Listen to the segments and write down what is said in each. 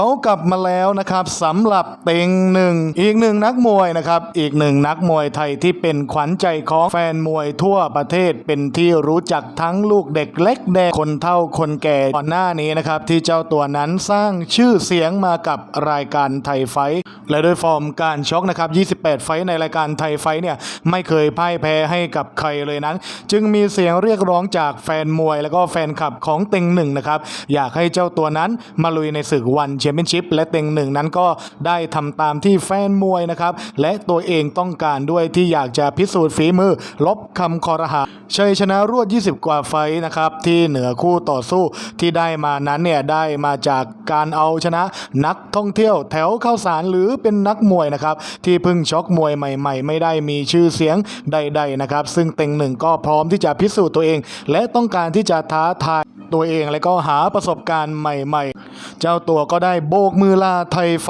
เขากลับมาแล้วนะครับสำหรับเต็งหนึ่งอีกหนึ่งนักมวยนะครับอีกหนึ่งนักมวยไทยที่เป็นขวัญใจของแฟนมวยทั่วประเทศเป็นที่รู้จักทั้งลูกเด็กเล็กแดงคนเฒ่าคนแก่ก่อนหน้านี้นะครับที่เจ้าตัวนั้นสร้างชื่อเสียงมากับรายการไทยไฟและด้วยฟอร์มการช็อกนะครับ 28 ไฟในรายการไทยไฟเนี่ยไม่เคยพ่ายแพ้ให้กับใครเลยนั้น จึงมีเสียงเรียกร้องจากแฟนมวย แล้วก็แฟนคลับของเต็งหนึ่งนะครับอยากให้เจ้าตัวนั้นมาลุยในศึกวันแชมเปี้ยนชิพและเต็งหนึ่งนั้นก็ได้ทำตามที่แฟนมวยนะครับ และตัวเองต้องการด้วยที่อยากจะพิสูจน์ฝีมือ ลบคำคอรหาชัยชนะรวด 20 กว่าไฟนะครับที่เหนือคู่ต่อสู้ที่ได้มานั้นเนี่ยได้มาจากการเอาชนะนักท่องเที่ยวแถวเข้าสารหรือเป็นนักมวยนะครับที่เพิ่งช็อกมวยใหม่ ๆ ไม่ได้มีชื่อเสียงใด ๆนะครับ ซึ่งเต็งหนึ่งก็พร้อมที่จะพิสูจน์ตัวเอง และต้องการที่จะท้าทายตัวเองและก็หาประสบการณ์ใหม่ ๆ เจ้าตัวก็ได้โบกมือลาไทยไฟ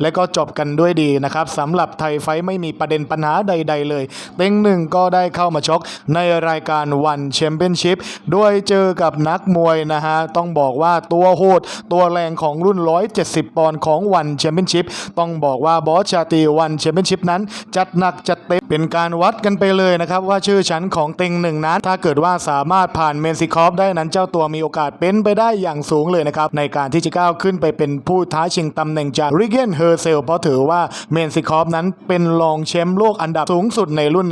และก็จบกันด้วยดีนะครับสำหรับไทยไฟไม่มีประเด็นปัญหาใด ๆ เลย เต็งหนึ่งก็ได้เข้ามาชกในรายการวันแชมเปี้ยนชิพด้วยเจอกับนักมวยนะฮะ ต้องบอกว่าตัวโหด ตัวแรงของรุ่น 170 ปอนด์ของวันแชมเปี้ยนชิพต้องบอกว่าบอสชาตรีวันแชมเปี้ยนชิพนั้น จัดหนักจัดเต็มเป็นการวัดกันไปเลยนะครับ ว่าชื่อชั้นของเต็งหนึ่งนั้น ถ้าเกิดว่าสามารถผ่านเมนซิคอฟได้นั้นเจ้าตัวมีโอกาสเป็นไปได้อย่างสูงเลยนะครับในการที่จะก้าวขึ้นไปเป็นผู้ท้าชิงตำแหน่งจากริเกนเฮอร์เซลเพราะถือว่าเมนซิคอฟนั้นเป็นรองแชมป์โลกอันดับสูงสุดในรุ่น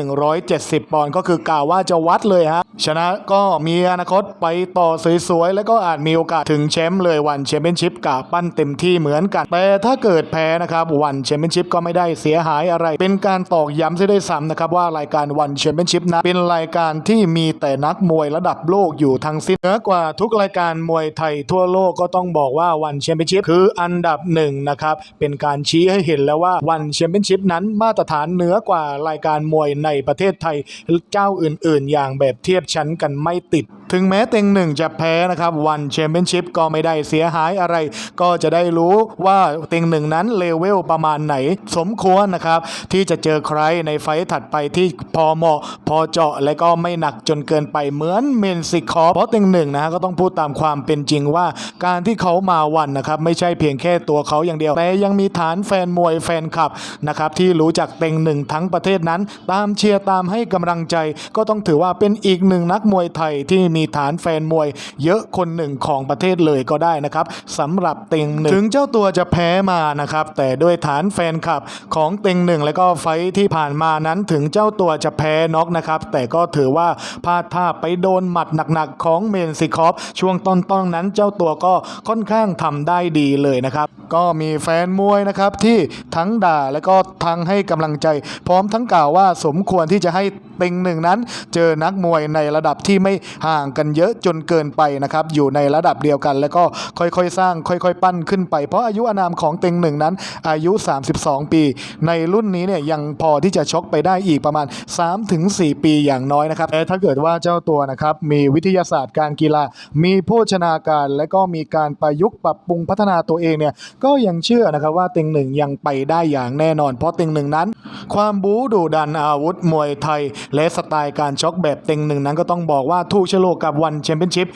170 ปอนด์ก็คือกล่าวว่าจะวัดเลยฮะชนะก็มีอนาคตไปต่อสวยๆ แล้วก็อาจมีโอกาสถึงแชมป์เลยวันแชมเปี้ยนชิพกะปั้นเต็มที่เหมือนกัน แต่ถ้าเกิดแพ้นะครับวันแชมเปี้ยนชิพก็ไม่ได้เสียหายอะไร เป็นการตอกย้ำซะด้วยซ้ำนะครับว่ารายการวันแชมเปี้ยนชิพนั้นเป็นรายการที่มีแต่นักมวยระดับโลกอยู่ทั้งสิ้นเหนือกว่าทุกรายการมวยไทยทั่วโลกก็ต้องบอกว่าวันแชมเปี้ยนชิพคืออันดับหนึ่งนะครับเป็นการชี้ให้เห็นแล้วว่าวันแชมเปี้ยนชิพนั้นมาตรฐานเหนือกว่ารายการมวยในประเทศไทยเจ้าอื่น ๆ อย่างแบบเทียบชั้นกันไม่ติดถึงแม้เต็งหนึ่งจะแพ้นะครับวันแชมเปี้ยนชิพก็ไม่ได้เสียหายอะไร ก็จะได้รู้ว่าเต็งหนึ่งนั้นเลเวลประมาณไหน สมควรนะครับ ที่จะเจอใครในไฟถัดไปที่พอเหมาะ พอเจาะและก็ไม่หนักจนเกินไปเหมือนเมนซิคอเพราะเต็งหนึ่งนะฮะก็ต้องพูดตามความเป็นจริงว่าการที่เขามาวันนะครับไม่ใช่เพียงแค่ตัวเขาอย่างเดียว แต่ยังมีฐานแฟนมวยแฟนคลับนะครับที่รู้จักเต็งหนึ่งทั้งประเทศนั้น ตามเชียร์ตามให้กำลังใจ ก็ต้องถือว่าเป็นอีกหนึ่งนักมวยไทยที่มีฐานแฟนมวยเยอะคนหนึ่งของประเทศเลยก็ได้นะครับสำหรับเต็งหนึ่งถึงเจ้าตัวจะแพ้มานะครับ แต่ด้วยฐานแฟนคลับของเต็งหนึ่งและก็ไฟที่ผ่านมานั้นถึงเจ้าตัวจะแพ้น็อกนะครับ แต่ก็ถือว่าพลาดท่าไปโดนหมัดหนักๆของเมนซิคอฟช่วงต้นๆนั้นเจ้าตัวก็ค่อนข้างทำได้ดีเลยนะครับ ก็มีแฟนมวยนะครับที่ทั้งด่าและก็ทั้งให้กำลังใจ พร้อมทั้งกล่าวว่าสมควรที่จะให้เต็งหนึ่งนั้น เจอนักมวยในระดับที่ไม่ห่างกันเยอะจนเกินไปนะครับอยู่ในระดับเดียวกัน แล้วก็ค่อยๆ สร้างค่อยๆ ปั้นขึ้นไป เพราะอายุอานามของเต็งหนึ่งนั้น อายุ 32 ปี ในรุ่นนี้เนี่ยยังพอที่จะชกไปได้อีกประมาณ 3-4 ปีอย่างน้อยนะครับแต่ถ้าเกิดว่าเจ้าตัวนะครับมีวิทยาศาสตร์การกีฬา มีโภชนาการ และก็มีการประยุกต์ปรับปรุงพัฒนาตัวเองเนี่ยก็ยังเชื่อนะครับว่าเต็งหนึ่งยังไปได้อย่างแน่นอน เพราะเต็งหนึ่งนั้น ความบู๊ดุดันอาวุธมวยไทย และสไตล์การชกแบบเต็งหนึ่งนั้นก็ต้องบอกว่าถูกโฉลกกับวันแชมเปี้ยนชิพ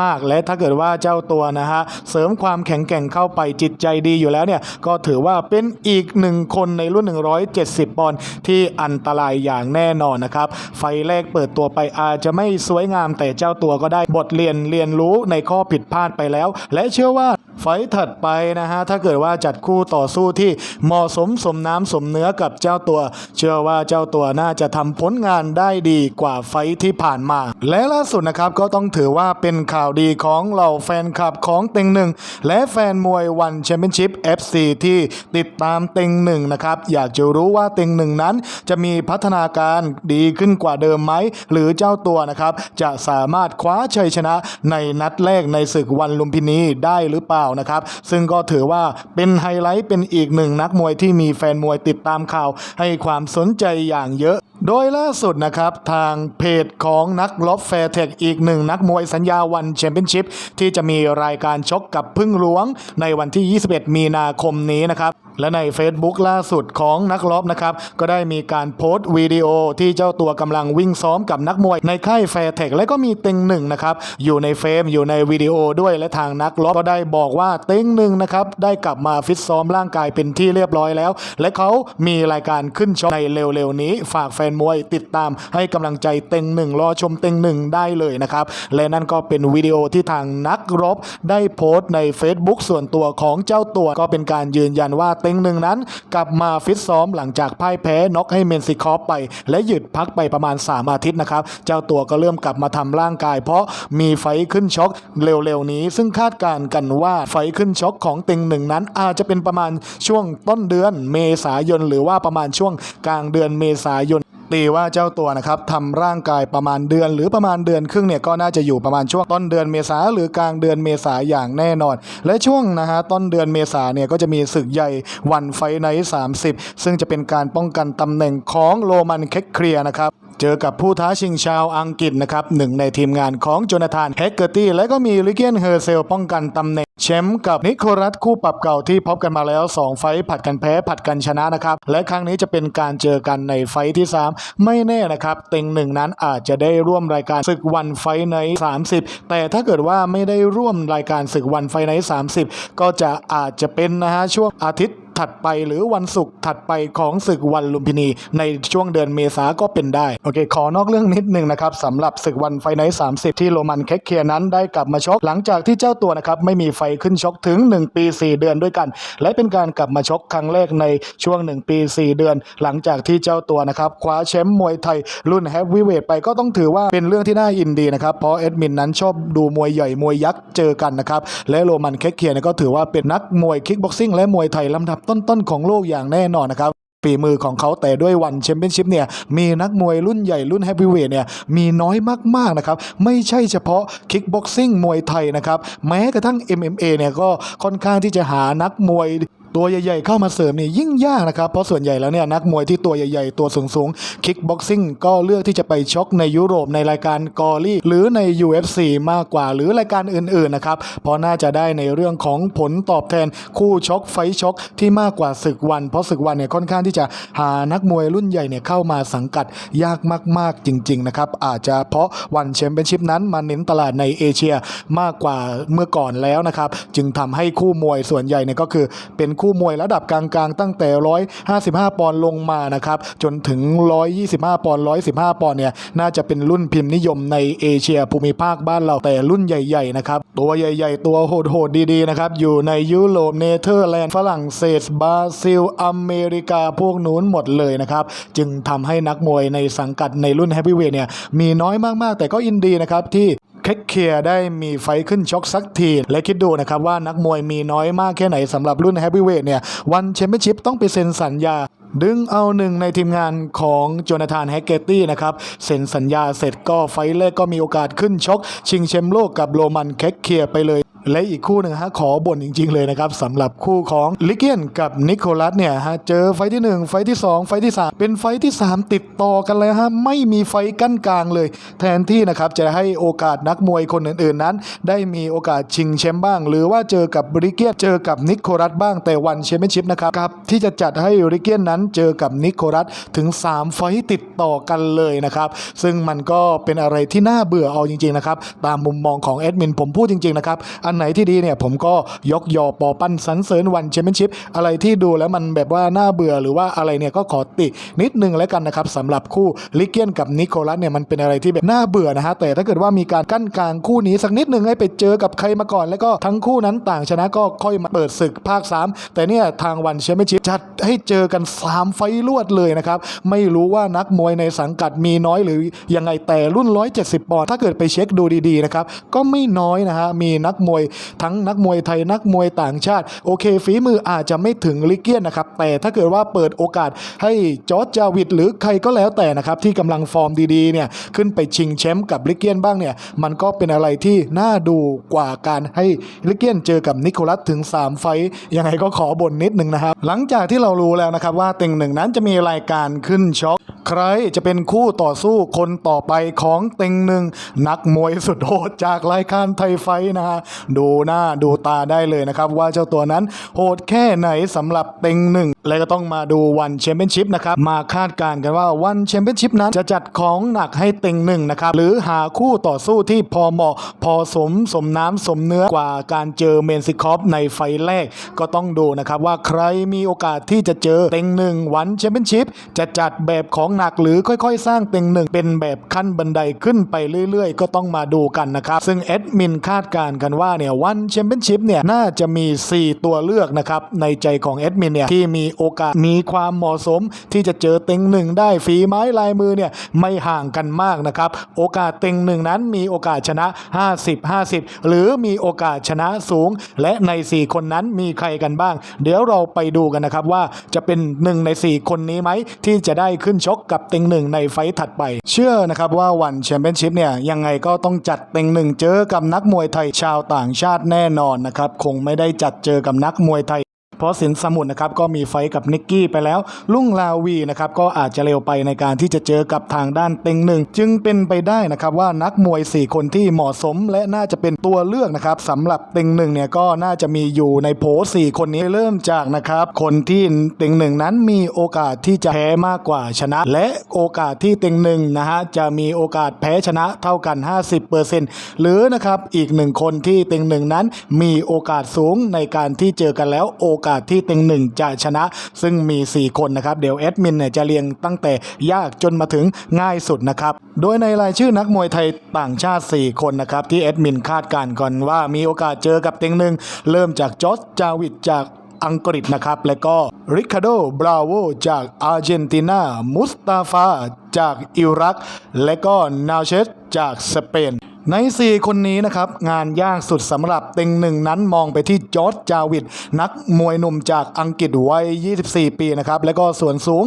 มาก ๆ และถ้าเกิดว่าเจ้าตัวนะฮะเสริมความแข็งแกร่งเข้าไปจิตใจดีอยู่แล้วเนี่ยก็ถือว่าเป็นอีกหนึ่งคนในรุ่น 170 ปอนด์ที่อันตรายอย่างแน่นอนนะครับ ไฟแรกเปิดตัวไปอาจจะไม่สวยงามแต่เจ้าตัวก็ได้บทเรียนเรียนรู้ในข้อผิดพลาดไปแล้ว และเชื่อว่า ไฟถัดไปนะฮะถ้าเกิดว่าจัดคู่ต่อสู้ที่เหมาะสมสมน้ำสมเนื้อกับเจ้าตัว เชื่อว่าเจ้าตัวน่าจะทำผลงานได้ดีกว่าไฟที่ผ่านมา และล่าสุดนะครับก็ต้องถือว่าเป็นข่าวดีของเหล่าแฟนคลับของเต็งหนึ่งและแฟนมวยวันแชมเปี้ยนชิพ FC ที่ติดตามเต็งหนึ่งนะครับอยากจะรู้ว่าเต็งหนึ่งนั้น จะมีพัฒนาการดีขึ้นกว่าเดิมไหมหรือเจ้าตัวนะครับจะสามารถคว้าชัยชนะในนัดแรกในศึกวันลุมพินีได้หรือเปล่านะครับซึ่งก็ถือว่าเป็นไฮไลท์เป็นอีกหนึ่งนักมวยที่มีแฟนมวยติดตามข่าว ให้ความสนใจอย่างเยอะโดยล่าสุดนะครับทางเพจของนักลบแฟร์เทคอีกหนึ่งนักมวยสัญญาวันแชมเปี้ยนชิพที่จะมีรายการชกกับพึ่งหลวงในวันที่ 21 มีนาคมนี้นะครับและใน Facebook ล่าสุดของนักรบนะครับ ก็ได้มีการโพสต์วิดีโอที่เจ้าตัวกำลังวิ่งซ้อมกับนักมวยในค่ายแฟร์เทคและก็มีเต็งหนึ่งนะครับ อยู่ในเฟรมอยู่ในวิดีโอด้วยและทางนักรบก็ได้บอกว่าเต็งหนึ่งนะครับ ได้กลับมาฟิตซ้อมร่างกายเป็นที่เรียบร้อยแล้ว และเขามีรายการขึ้นชกในเร็วๆ นี้ ฝากแฟนมวยติดตามให้กำลังใจเต็งหนึ่งรอชมเต็งหนึ่งได้เลยนะครับและนั่นก็เป็นวิดีโอที่ทางนักรบได้โพสต์ใน Facebook ส่วนตัวของเจ้าตัวก็เป็นการยืนยันว่าเต็งหนึ่งนั้น กลับมาฟิตซ้อมหลังจากพ่ายแพ้น็อกให้เมนซิคอฟไป และหยุดพักไปประมาณ 3 อาทิตย์นะครับ เจ้าตัวก็เริ่มกลับมาทำร่างกาย เพราะมีไฟขึ้นช็อกเร็วๆนี้ ซึ่งคาดการณ์กันว่าไฟขึ้นช็อกของเต็งหนึ่งนั้น อาจจะเป็นประมาณช่วงต้นเดือนเมษายน หรือว่าประมาณช่วงกลางเดือนเมษายน ตีว่าเจ้าตัวนะครับทำร่างกายประมาณเดือน หรือประมาณเดือนครึ่งเนี่ยก็น่าจะอยู่ประมาณช่วงต้นเดือนเมษาหรือกลางเดือนเมษาอย่างแน่นอน และช่วงนะฮะต้นเดือนเมษาเนี่ยก็จะมีศึกใหญ่วันไฟไนท์30 ซึ่งจะเป็นการป้องกันตำแหน่งของโรมันเคคเคลียนะครับเจอกับผู้ท้าชิงชาวอังกฤษนะครับหนึ่งในทีมงานของโจนาธานเฮกเกอร์ตี้และก็มีลิเกียนเฮอร์เซลป้องกันตำแหน่งแชมป์กับนิโคลัสคู่ปรับเก่าที่พบกันมาแล้ว 2 ไฟท์ผัดกันแพ้ผัดกันชนะนะครับ และครั้งนี้จะเป็นการเจอกันในไฟท์ที่ 3 ไม่แน่นะครับ เต็งหนึ่งนั้นอาจจะได้ร่วมรายการศึกวันไฟใน 30 แต่ถ้าเกิดว่าไม่ได้ร่วมรายการศึกวันไฟใน 30 ก็จะอาจจะเป็นนะฮะช่วงอาทิตย์ ถัดไปหรือวันศุกร์ถัดไปของศึกวันลุมพินี ในช่วงเดือนเมษาก็เป็นได้โอเค ขอนอกเรื่องนิดนึงนะครับสำหรับศึกวันไฟไนท์30 ที่โรมันเคคเคียนั้นได้กลับมาชกหลังจากที่เจ้าตัวนะครับไม่มีไฟขึ้นชกถึง 1 ปี 4 เดือนด้วยกัน และเป็นการกลับมาชกครั้งแรกในช่วง 1 ปี 4 เดือน หลังจากที่เจ้าตัวนะครับคว้าแชมป์มวยไทยรุ่นแฮฟวีเวทไปก็ต้องถือว่าเป็นเรื่องที่น่ายินดีนะครับเพราะเอ็ดมินนั้นชอบดูมวยใหญ่มวยยักษ์เจอกันนะครับและโรมันเคคเคียร์เนี่ยก็ถือว่าเป็นนักมวยคิกบ็อกซิ่งและมวยไทยลำดับต้นๆของโลกอย่างแน่นอนนะครับฝีมือของเขาแต่ด้วยวันแชมเปี้ยนชิพเนี่ยมีนักมวยรุ่นใหญ่รุ่นแฮปปี้เวทเนี่ยมีน้อยมากๆนะครับไม่ใช่เฉพาะคิกบ็อกซิ่งมวยไทยนะครับแม้กระทั่ง MMA เนี่ยก็ค่อนข้างที่จะหานักมวย ตัวใหญ่ๆเข้ามาเสริมเนี่ยยิ่งยากนะครับ เพราะส่วนใหญ่แล้วเนี่ยนักมวยที่ตัวใหญ่ๆ ตัวสูงๆคิกบ็อกซิ่งก็เลือกที่จะไปชกในยุโรปในรายการกอรี่หรือใน UFC มากกว่าหรือรายการอื่นๆนะครับเพราะน่าจะได้ในเรื่องของผลตอบแทนคู่ชกไฟชกที่มากกว่าศึกวัน เพราะศึกวันเนี่ยค่อนข้างที่จะหานักมวยรุ่นใหญ่เนี่ยเข้ามาสังกัดยากมากๆจริงๆนะครับอาจจะเพราะวันแชมเปี้ยนชิพนั้นมาเน้นตลาดในเอเชียมากกว่าเมื่อก่อนแล้วนะครับจึงทำให้คู่มวยส่วนใหญ่เนี่ยก็คือเป็นคู่มวยระดับกลางๆ ตั้งแต่ 155 ปอนด์ลงมานะครับจนถึง 125 ปอนด์ 115 ปอนด์เนี่ยน่าจะเป็นรุ่นพิมพ์นิยมในเอเชียภูมิภาคบ้านเราแต่รุ่นใหญ่ๆนะครับตัวใหญ่ๆ ตัวโหดๆดีๆนะครับอยู่ในยุโรปเนเธอร์แลนด์ฝรั่งเศสบราซิล อเมริกาพวกนู้นหมดเลยนะครับจึงทำให้นักมวยในสังกัดในรุ่นแฮปปี้เวทเนี่ยมีน้อยมากๆ แต่ก็อินดีนะครับที่ เคคเคียร์ได้มีไฟขึ้นชกสักที และคิดดูนะครับว่านักมวยมีน้อยมากแค่ไหนสำหรับรุ่นแฮปปี้เวทเนี่ยวันแชมเปี้ยนชิพต้องไปเซ็นสัญญา ดึงเอาหนึ่งในทีมงานของโจนาธานแฮกเกตตี้นะครับเซ็นสัญญาเสร็จก็ไฟแรกก็มีโอกาสขึ้นชก ชิงแชมป์โลกกับโรมันเคคเคียร์ไปเลย และอีกคู่หนึ่งฮะขอบ่นจริง ๆ เลยนะครับสำหรับคู่ของลิเกียนกับนิโคลัสเนี่ยฮะเจอไฟที่ 1 ไฟที่ 2 ไฟที่ 3 เป็นไฟที่ 3 ติดต่อกันเลยฮะไม่มีไฟกั้นกลางเลย แทนที่นะครับจะให้โอกาสนักมวยคนอื่นๆนั้น ได้มีโอกาสชิงแชมป์บ้าง หรือว่าเจอกับริเกียนเจอกับนิโคลัสบ้างแต่วันแชมเปี้ยนชิพนะครับกับที่จะจัดให้ริเกียนนั้นเจอกับนิโคลัสถึง 3 ไฟติดต่อกันเลยนะครับ ซึ่งมันก็เป็นอะไรที่น่าเบื่อเอาจริงๆนะครับ ตามมุมมองของแอดมินผมพูดจริงๆนะครับ อันไหนที่ดีเนี่ยผมก็ยกยอปอปั้นสรรเสริญวันแชมเปี้ยนชิพอะไรที่ดูแล้วมันแบบว่าน่าเบื่อหรือว่าอะไรเนี่ยก็ขอตินิดนึงแล้วกันนะครับสำหรับคู่ลิเกียนกับนิโคลัสเนี่ยมันเป็นอะไรที่แบบน่าเบื่อนะฮะแต่ถ้าเกิดว่ามีการกั้นกลางคู่นี้สักนิดนึงให้ไปเจอกับใครมาก่อน แล้วก็ทั้งคู่นั้นต่างชนะก็ค่อยมาเปิดศึกภาค 3 แต่เนี่ยทางวันแชมเปี้ยนชิพจัดให้เจอกัน 3ไฟล์รวดเลยนะครับ ไม่รู้ว่านักมวยในสังกัดมีน้อยหรือยังไงแต่รุ่น 170 ปอนด์ถ้าเกิดไปเช็คดูดีๆนะครับ ก็ไม่น้อยนะฮะ มีนักมวยทั้งนักมวยไทยนักมวยต่างชาติ โอเค ฝีมืออาจจะไม่ถึงลิเกียนนะครับ แต่ถ้าเกิดว่าเปิดโอกาสให้จอร์จจาวิดหรือใครก็แล้วแต่นะครับ ที่กำลังฟอร์มดีๆเนี่ยขึ้นไปชิงแชมป์กับลิเกียนบ้างเนี่ยมันก็เป็นอะไรที่น่าดูกว่าการให้ลิเกียนเจอกับนิโคลัสถึง 3 ไฟต์ยังไงก็ขอบ่นนิดนึงนะครับหลังจากที่เรารู้แล้วนะครับว่าต็งหนึ่งนั้นจะมีรายการขึ้นช็อคใครจะเป็นคู่ต่อสู้คนต่อไปของเต็งหนึ่งนักมวยสุดโหดจากรายการไทยไฟนะฮะดูหน้าดูตาได้เลยนะครับ ว่าเจ้าตัวนั้นโหดแค่ไหนสำหรับเต็งหนึ่งและก็ต้องมาดูวันแชมเปี้ยนชิพนะครับมาคาดการณ์กันว่าวันแชมเปี้ยนชิพนั้นจะจัดของหนักให้เต็งหนึ่งนะครับหรือหาคู่ต่อสู้ที่พอเหมาะพอสมสมน้ำสมเนื้อกว่าการเจอเมนซิคอฟในไฟแรก ก็ต้องดูนะครับว่าใครมีโอกาสที่จะเจอเต็งหนึ่งวันแชมเปี้ยนชิพจะจัดแบบของหนักหรือค่อยๆ สร้างเต็งหนึ่งเป็นแบบขั้นบันไดขึ้นไปเรื่อยๆ ก็ต้องมาดูกันนะครับ ซึ่งแอดมินคาดการณ์กันว่าเนี่ยวันแชมเปี้ยนชิพเนี่ยน่าจะมี 4 ตัวเลือกนะครับในใจของแอดมินเนี่ยที่มีโอกาสมีความเหมาะสม ที่จะเจอเต็งหนึ่งได้ฝีไม้ลายมือเนี่ยไม่ห่างกันมากนะครับโอกาสเต็งหนึ่งนั้นมีโอกาสชนะ 50-50 หรือมีโอกาสชนะสูง และใน 4 คนนั้นมีใครกันบ้าง เดี๋ยวเราไปดูกันนะครับว่าจะเป็นหนึ่งใน 4 คนนี้ไหม ที่จะได้ขึ้นชกกับเต็งหนึ่งในไฟต์ถัดไป เชื่อนะครับว่าวันแชมเปี้ยนชิพเนี่ยยังไงก็ต้องจัดเต็งหนึ่งเจอกับนักมวยไทยชาวต่างชาติแน่นอนนะครับคงไม่ได้จัดเจอกับนักมวยไทย เพราะสินสมุทรนะครับก็มีไฟกับนิกกี้ไปแล้ว ลุงลาวีนะครับก็อาจจะเร็วไปในการที่จะเจอกับทางด้านเต็งหนึ่งจึงเป็นไปได้นะครับว่านักมวย 4 คนที่เหมาะสมและน่าจะเป็นตัวเลือกนะครับสำหรับเต็งหนึ่งเนี่ยก็น่าจะมีอยู่ในโผ4คนนี้เริ่มจากนะครับคนที่เต็งหนึ่งนั้นมีโอกาสที่จะแพ้มากกว่าชนะ และโอกาสที่เต็งหนึ่งนะฮะจะมีโอกาสแพ้ชนะเท่ากัน 50%หรือนะครับอีกหนึ่งคนที่เต็งหนึ่งนั้นมีโอกาสสูงในการที่เจอกันแล้วโอกาสที่เต็งหนึ่งจะชนะ ซึ่งมี 4 คนนะครับ เดี๋ยวแอดมินเนี่ยจะเรียงตั้งแต่ยากจนมาถึงง่ายสุดนะครับ โดยในรายชื่อนักมวยไทยต่างชาติ 4 คนนะครับ ที่แอดมินคาดการณ์ก่อนว่ามีโอกาสเจอกับเต็งหนึ่งเริ่มจากจอร์จจาวิดจากอังกฤษนะครับ และก็ริคาโด บราโว จากอาร์เจนตินา มุสตาฟา จากอิรัก และก็นาเชสจากสเปน ใน 4 คนนี้นะครับ งานยากสุดสำหรับเต็งหนึ่งนั้นมองไปที่จอร์จจาวิดนักมวยหนุ่มจากอังกฤษวัย 24 ปีนะครับ และก็ส่วนสูง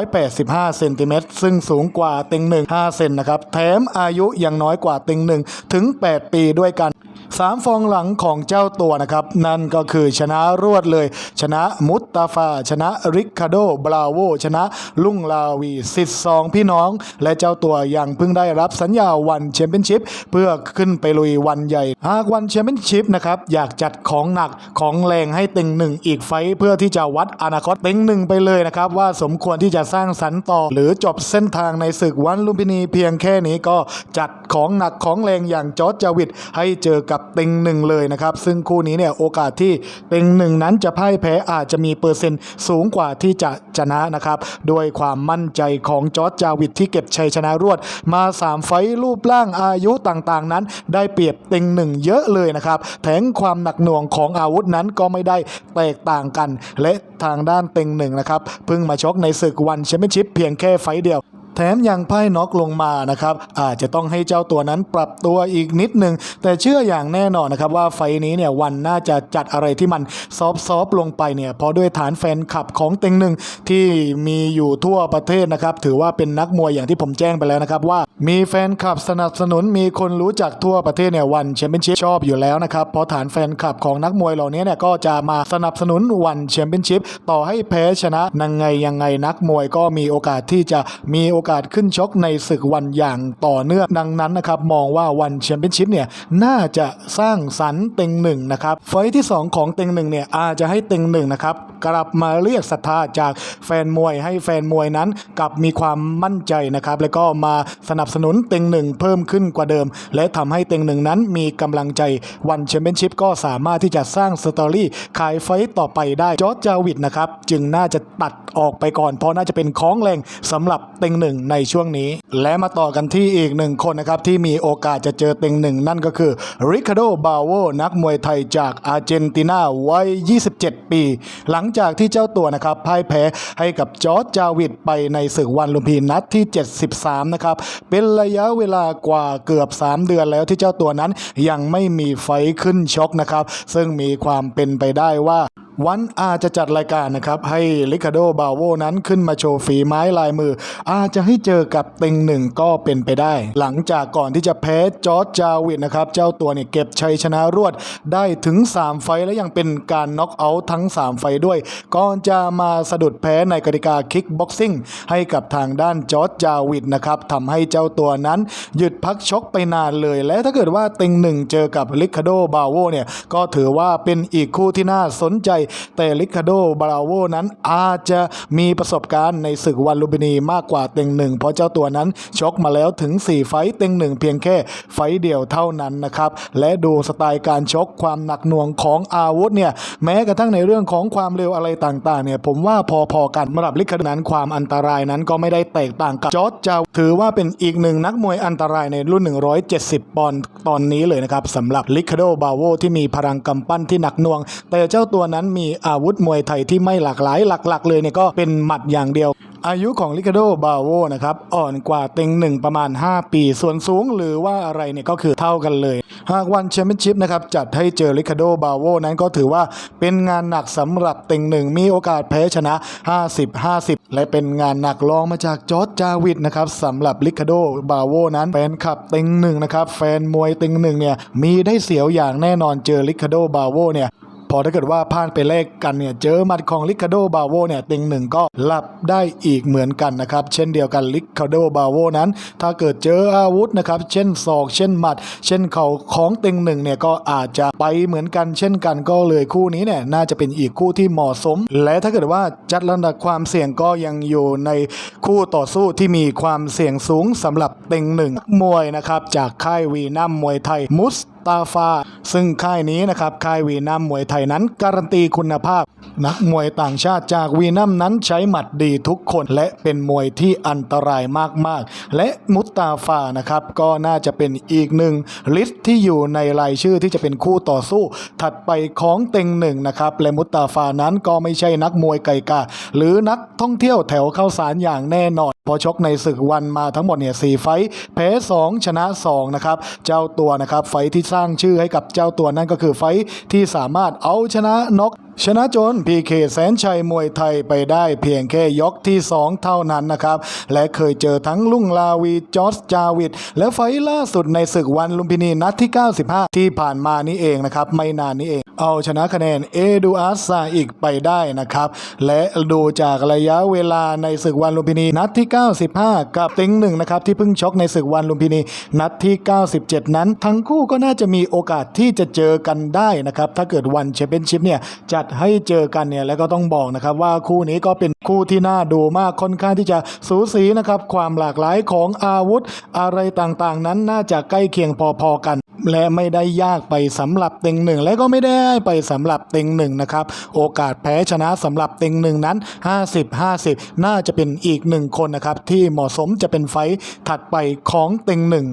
185 เซนติเมตรซึ่งสูงกว่าเต็งหนึ่ง5เซนนะครับ แถมอายุยังน้อยกว่าเต็งหนึ่งถึง 8 ปีด้วยกันสามฟองหลังของเจ้าตัวนะครับ นั่นก็คือชนะรวดเลย ชนะมุตตาฟา ชนะริคาโดบราโว ชนะลุงลาวีสิทธิ์สองพี่น้อง และเจ้าตัวยังเพิ่งได้รับสัญญาวันแชมเปี้ยนชิพเพื่อขึ้นไปลุยวันใหญ่ หากวันแชมเปี้ยนชิพนะครับอยากจัดของหนักของแรงให้เต็งหนึ่งอีกไฟเพื่อที่จะวัดอนาคตเต็งหนึ่งไปเลยนะครับว่าสมควรที่จะสร้างสรรค์ต่อ หรือจบเส้นทางในศึกวันลุมพินีเพียงแค่นี้ก็จัดของหนักของแรงอย่างจอร์จจวิดให้เจอกับเต็งหนึ่งเลยนะครับซึ่งคู่นี้เนี่ยโอกาสที่เต็งหนึ่งนั้นจะพ่ายแพ้อาจจะมีเปอร์เซ็นต์สูงกว่าที่จะชนะนะครับด้วยความมั่นใจของจอร์จจาวิดที่เก็บชัยชนะรวด มา 3 ไฟต์รูปร่างอายุต่างๆนั้น ได้เปรียบเต็งหนึ่งเยอะเลยนะครับแถมความหนักหน่วงของอาวุธนั้นก็ไม่ได้แตกต่างกัน และทางด้านเต็งหนึ่งนะครับเพิ่งมาชกในศึกวันแชมเปี้ยนชิพเพียงแค่ไฟเดียว แถมยังไพ่น็อกลงมานะครับอาจจะต้องให้เจ้าตัวนั้นปรับตัวอีกนิดนึง แต่เชื่ออย่างแน่นอนนะครับว่าไฟนี้เนี่ยวันน่าจะจัดอะไรที่มันซอฟซอฟๆลงไปเนี่ยเพราะด้วยฐานแฟนคลับของเต็งหนึ่งที่มีอยู่ทั่วประเทศนะครับถือว่าเป็นนักมวยอย่างที่ผมแจ้งไปแล้วนะครับว่ามีแฟนคลับสนับสนุนมีคนรู้จักทั่วประเทศเนี่ยวันแชมเปี้ยนชิพชอบอยู่แล้วนะครับเพราะฐานแฟนคลับของนักมวยเหล่านี้เนี่ยก็จะมาสนับสนุนวันแชมเปี้ยนชิพต่อให้แพ้ชนะยังไงยังไงนักมวยก็มีโอกาสที่จะมีโออกาสขึ้นชกในศึกวันอย่างต่อเนื่องดังนั้นนะครับมองว่าวันแชมเปี้ยนชิพเนี่ยน่าจะสร้างสรรค์เต็งหนึ่งนะครับไฟท์ที่ 2 ของเต็งหนึ่งเนี่ยอาจจะให้เต็งหนึ่งนะครับกลับมาเรียกศรัทธาจากแฟนมวยให้แฟนมวยนั้นกลับมีความมั่นใจนะครับแล้วก็มาสนับสนุนเต็งหนึ่งเพิ่มขึ้นกว่าเดิม และทำให้เต็งหนึ่งนั้นมีกำลังใจวันแชมเปี้ยนชิพก็สามารถที่จะสร้างสตอรี่ขายไฟต่อไปได้จอร์จจาวิดนะครับจึงน่าจะตัดออกไปก่อนเพราะน่าจะเป็นของแรงสำหรับเต็งหนึ่งในช่วงนี้ และมาต่อกันที่อีกหนึ่งคนนะครับ ที่มีโอกาสจะเจอเต็งหนึ่งนั่นก็คือริคาโดบาโวนักมวยไทยจากอาร์เจนตินาวัย 27 ปี หลังจากที่เจ้าตัวนะครับพ่ายแพ้ให้กับจอร์จจาวิดไปในศึกวันลุมพินีนัดที่ 73 นะครับ เป็นระยะเวลากว่าเกือบ 3 เดือนแล้วที่เจ้าตัวนั้นยังไม่มีไฟขึ้นชกนะครับ ซึ่งมีความเป็นไปได้ว่า วันอาจจะจัดรายการนะครับ ให้ลิคาโดบาโวนั้นขึ้นมาโชว์ฝีไม้ลายมือ อาจจะให้เจอกับเต็งหนึ่งก็เป็นไปได้ หลังจากก่อนที่จะแพ้จอร์จจาวิดนะครับ เจ้าตัวเนี่ยเก็บชัยชนะรวดได้ถึง 3 ไฟและยังเป็นการน็อกเอาท์ทั้ง 3 ไฟด้วย ก่อนจะมาสะดุดแพ้ในกติกาคิกบ็อกซิ่งให้กับทางด้านจอร์จจาวิดนะครับทำให้เจ้าตัวนั้น หยุดพักชกไปนานเลย และถ้าเกิดว่าเต็งหนึ่งเจอกับลิคาโดบาโวเนี่ยก็ถือว่าเป็นอีกคู่ที่น่าสนใจแต่ลิคาโดบราโวนั้นอาจจะมีประสบการณ์ในศึกวันลุมินีมากกว่าเต็งหนึ่งเพราะเจ้าตัวนั้นชกมาแล้วถึง 4 ไฟต์เต็งหนึ่งเพียงแค่ไฟต์เดียวเท่านั้นนะครับ และดูสไตล์การชกความหนักหน่วงของอาวุธเนี่ยแม้กระทั่งในเรื่องของความเร็วอะไรต่างๆเนี่ยผมว่าพอๆกันสำหรับลิคาโดนั้นความอันตรายนั้นก็ไม่ได้แตกต่างกับจอร์จจาถือว่าเป็นอีกหนึ่งนักมวยอันตรายในรุ่น 170 ปอนด์ตอนนี้เลยนะครับสำหรับลิคาโดบาโวที่มีพลังกำปั้นที่หนักหน่วง แต่เจ้าตัวนั้นมีอาวุธมวยไทยที่ไม่หลากหลายหลักๆ เลยเนี่ยก็เป็นหมัดอย่างเดียว อายุของลิคาโดบาโวนะครับอ่อนกว่าเต็งหนึ่งประมาณ 5 ปี ส่วนสูงหรือว่าอะไรเนี่ยก็คือเท่ากันเลย หากวันแชมเปี้ยนชิพนะครับจัดให้เจอลิคาโดบาโวนั้นก็ถือว่าเป็นงานหนักสำหรับเต็งหนึ่งมีโอกาสแพ้ชนะ 50-50 และเป็นงานหนักรองมาจากจอร์จจาวิดนะครับสำหรับลิคาโดบาโวนั้นแฟนคลับเต็งหนึ่งนะครับแฟนมวยเต็งหนึ่งเนี่ยมีได้เสียวอย่างแน่นอนเจอลิคาโดบาโวเนี่ย พอถ้าเกิดว่าพลาดไปเลขกันเนี่ยเจอหมัดของลิคาโดบาโวเนี่ยเต็งหนึ่งก็หลับได้อีกเหมือนกันนะครับเช่นเดียวกันลิคาโดบาโวนั้น ถ้าเกิดเจออาวุธนะครับเช่นศอกเช่นหมัด เช่นเข่าของเต็งหนึ่งเนี่ยก็อาจจะไปเหมือนกัน เช่นกันก็เลยคู่นี้เนี่ยน่าจะเป็นอีกคู่ที่เหมาะสม และถ้าเกิดว่าจัดลำดับความเสี่ยงก็ยังอยู่ในคู่ต่อสู้ที่มีความเสี่ยงสูงสำหรับเต็งหนึ่งมวยนะครับจากค่ายวีนัมมวยไทยมุสตาฟา ซึ่งค่ายนี้นะครับค่ายวีนัมมวยไทยนั้นการันตีคุณภาพ นักมวยต่างชาติจากวีนัมนั้นใช้หมัดดีทุกคนและเป็นมวยที่อันตรายมากๆ และมุตตาฟานะครับก็น่าจะเป็นอีกหนึ่งลิสต์ที่อยู่ในรายชื่อที่จะเป็นคู่ต่อสู้ ถัดไปของเต็งหนึ่งนะครับและมุตตาฟานั้นก็ไม่ใช่นักมวยไก่กาหรือนักท่องเที่ยวแถวเข้าสารอย่างแน่นอนพอชกในศึกวันมาทั้งหมดเนี่ยสี่ไฟ์แพ้2 ชนะ2นะครับเจ้าตัวนะครับไฟที่สร้างชื่อให้กับเจ้าตัวนั่นก็คือไฟที่สามารถเอาชนะน็อกชนะจนพีเคแสนชัยมวยไทยไปได้เพียงแค่ยกที่ 2 เท่านั้นนะครับ และเคยเจอทั้งลุงลาวีจอร์จจาวิดและไฟล่าสุดในศึกวันลุมพินีนัดที่ 95 ที่ผ่านมานี่เองนะครับ ไม่นานนี้เอง เอาชนะคะแนนเอดูอาร์ซาอีกไปได้นะครับ และดูจากระยะเวลาในศึกวันลุมพินีนัดที่95 กับติงหนึ่งนะครับที่เพิ่งชกในศึกวันลุมพินีนัดที่ 97 นั้น ทั้งคู่ก็น่าจะมีโอกาสที่จะเจอกันได้นะครับถ้าเกิดวันแชมเปี้ยนชิพเนี่ยจัดให้เจอกันเนี่ยแล้วก็ต้องบอกนะครับว่าคู่นี้ก็เป็นคู่ที่น่าดูมากค่อนข้างที่จะสูสีนะครับความหลากหลายของอาวุธอะไรต่างๆ นั้นน่าจะใกล้เคียงพอๆกัน และไม่ได้ยากไปสำหรับเต็งหนึ่งและก็ไม่ได้ไปสำหรับเต็งหนึ่งนะครับโอกาสแพ้ชนะสำหรับเต็งหนึ่งนั้น 50-50 น่าจะเป็นอีกหนึ่งคนนะครับที่เหมาะสมจะเป็นไฟท์ถัดไปของเต็งหนึ่ง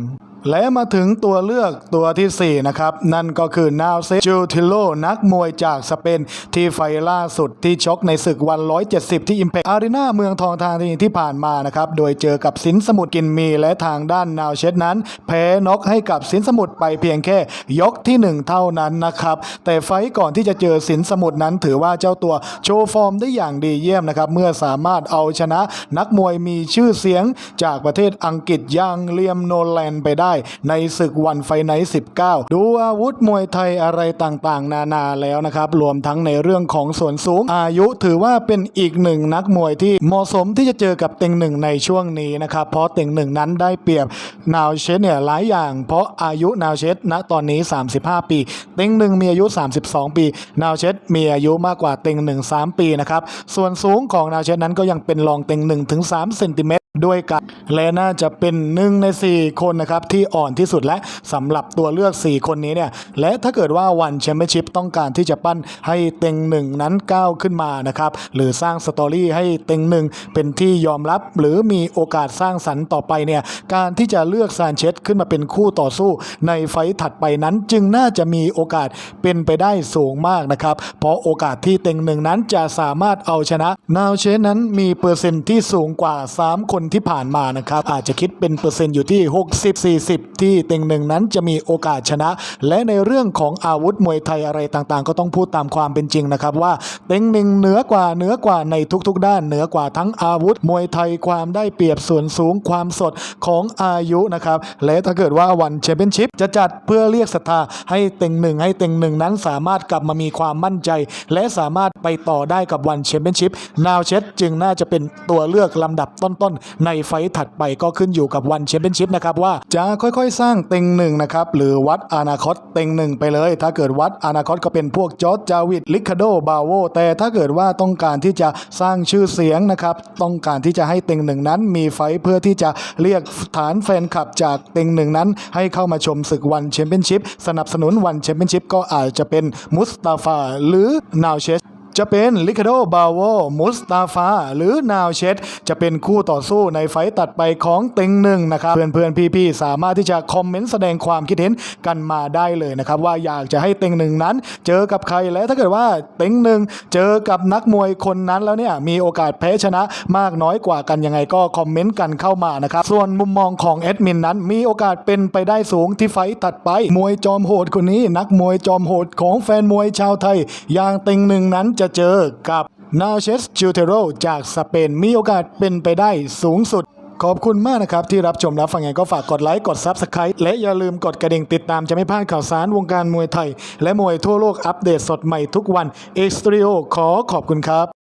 และมาถึงตัวเลือกตัวทีสี่ 4 นะครับ นั่นก็คือนาวเซจูทิโล นักมวยจากสเปน ที่ไฟล่าสุดที่ชกในศึกวัน 170 ที่ Impact Arena เมืองทองธานีที่ผ่านมานะครับ โดยเจอกับสินสมุทรกินมีและทางด้านนาวเชตนั้น แพ้น็อกให้กับสินสมุทรไปเพียงแค่ยกที่ 1 เท่านั้นนะครับ แต่ไฟก่อนที่จะเจอสินสมุทรนั้น ถือว่าเจ้าตัวโชว์ฟอร์มได้อย่างดีเยี่ยมนะครับเมื่อสามารถเอาชนะนักมวยมีชื่อเสียงจากประเทศอังกฤษอย่างเลียมโนแลนไปได้ในศึกวันไฟไนท์19 ดูอาวุธมวยไทยอะไรต่างๆ นานาแล้วนะครับ รวมทั้งในเรื่องของส่วนสูง อายุถือว่าเป็นอีกหนึ่งนักมวยที่เหมาะสมที่จะเจอกับเต็งหนึ่งในช่วงนี้นะครับ เพราะเต็งหนึ่งนั้นได้เปรียบนาวเชสเนี่ยหลายอย่าง เพราะอายุนาวเชสณตอนนี้ 35 ปี เต็งหนึ่งมีอายุ 32 ปี นาวเชสมีอายุมากกว่าเต็งหนึ่ง3ปีนะครับส่วนสูงของนาวเชสนั้นก็ยังเป็นรองเต็งหนึ่งถึง3เซนติเมตรด้วยกันและน่าจะเป็นหนึ่งใน 4 คนนะครับที่อ่อนที่สุดและสำหรับตัวเลือก 4 คนนี้เนี่ยและถ้าเกิดว่าวันแชมเปี้ยนชิพต้องการที่จะปั้นให้เต็งหนึ่งนั้นก้าวขึ้นมานะครับหรือสร้างสตอรี่ให้เต็งหนึ่งเป็นที่ยอมรับ หรือมีโอกาสสร้างสรรค์ต่อไปเนี่ยการที่จะเลือกซานเชสขึ้นมาเป็นคู่ต่อสู้ ในไฟถัดไปนั้นจึงน่าจะมีโอกาสเป็นไปได้สูงมากนะครับเพราะโอกาสที่เต็งหนึ่งนั้นจะสามารถเอาชนะนาวเชสนั้นมีเปอร์เซ็นต์ที่สูงกว่า 3 คนคนที่ผ่านมานะครับ อาจจะคิดเป็นเปอร์เซ็นต์อยู่ที่ 60-40 ที่เต็งหนึ่งนั้นจะมีโอกาสชนะ และในเรื่องของอาวุธมวยไทยอะไรต่างๆ ก็ต้องพูดตามความเป็นจริงนะครับ ว่าเต็งหนึ่งเหนือกว่าเหนือกว่าในทุกๆ ด้านเหนือกว่าทั้งอาวุธมวยไทยความได้เปรียบส่วนสูงความสดของอายุนะครับและถ้าเกิดว่าวันแชมเปี้ยนชิพจะจัดเพื่อเรียกศรัทธาให้เต็งหนึ่งให้เต็งหนึ่งนั้นสามารถกลับมามีความมั่นใจ และสามารถไปต่อได้กับวันแชมเปี้ยนชิพนาวเชตจึงน่าจะเป็นตัวเลือกลำดับต้นๆในไฟต์ถัดไปก็ขึ้นอยู่กับวันแชมเปี้ยนชิพนะครับว่าจะค่อยๆ สร้างเต็งหนึ่งนะครับหรือวัดอนาคตเต็งหนึ่งไปเลย ถ้าเกิดวัดอนาคตก็เป็นพวกจอร์จจาวิดลิคาโดบาโวแต่ถ้าเกิดว่าต้องการที่จะสร้างชื่อเสียงนะครับต้องการที่จะให้เต็งหนึ่งนั้นมีไฟเพื่อที่จะเรียกฐานแฟนคลับจากเต็งหนึ่งนั้น ให้เข้ามาชมศึกวันแชมเปี้ยนชิพสนับสนุนวันแชมเปี้ยนชิพก็อาจจะเป็นมุสตาฟาหรือนาวเชส จะเป็นลิคาโดบาโวมุสตาฟาหรือนาวเชตจะเป็นคู่ต่อสู้ในไฟต์ตัดไปของเต็งหนึ่งนะครับ เพื่อนๆ พี่ๆ สามารถที่จะคอมเมนต์แสดงความคิดเห็นกันมาได้เลยนะครับ ว่าอยากจะให้เต็งหนึ่งนั้น เจอกับใครและถ้าเกิดว่าเต็งหนึ่งเจอกับนักมวยคนนั้นแล้วเนี่ยมีโอกาสแพ้ชนะมากน้อยกว่ากันยังไงก็คอมเมนต์กันเข้ามานะครับ ส่วนมุมมองของแอดมินนั้นมีโอกาสเป็นไปได้สูงที่ไฟต์ตัดไป มวยจอมโหดคนนี้ นักมวยจอมโหดของแฟนมวยชาวไทย อย่างเต็งหนึ่งนั้นจะเจอกับนาเชสจิวเทโรจากสเปนมีโอกาสเป็นไปได้สูงสุด ขอบคุณมากนะครับ ที่รับชมรับฟังไงก็ฝากกดไลค์กด Subscribe และอย่าลืมกดกระดิ่งติดตามจะไม่พลาดข่าวสารวงการมวยไทย และมวยทั่วโลกอัปเดตสดใหม่ทุกวันเอ็กซ์ตรีโอขอขอบคุณครับ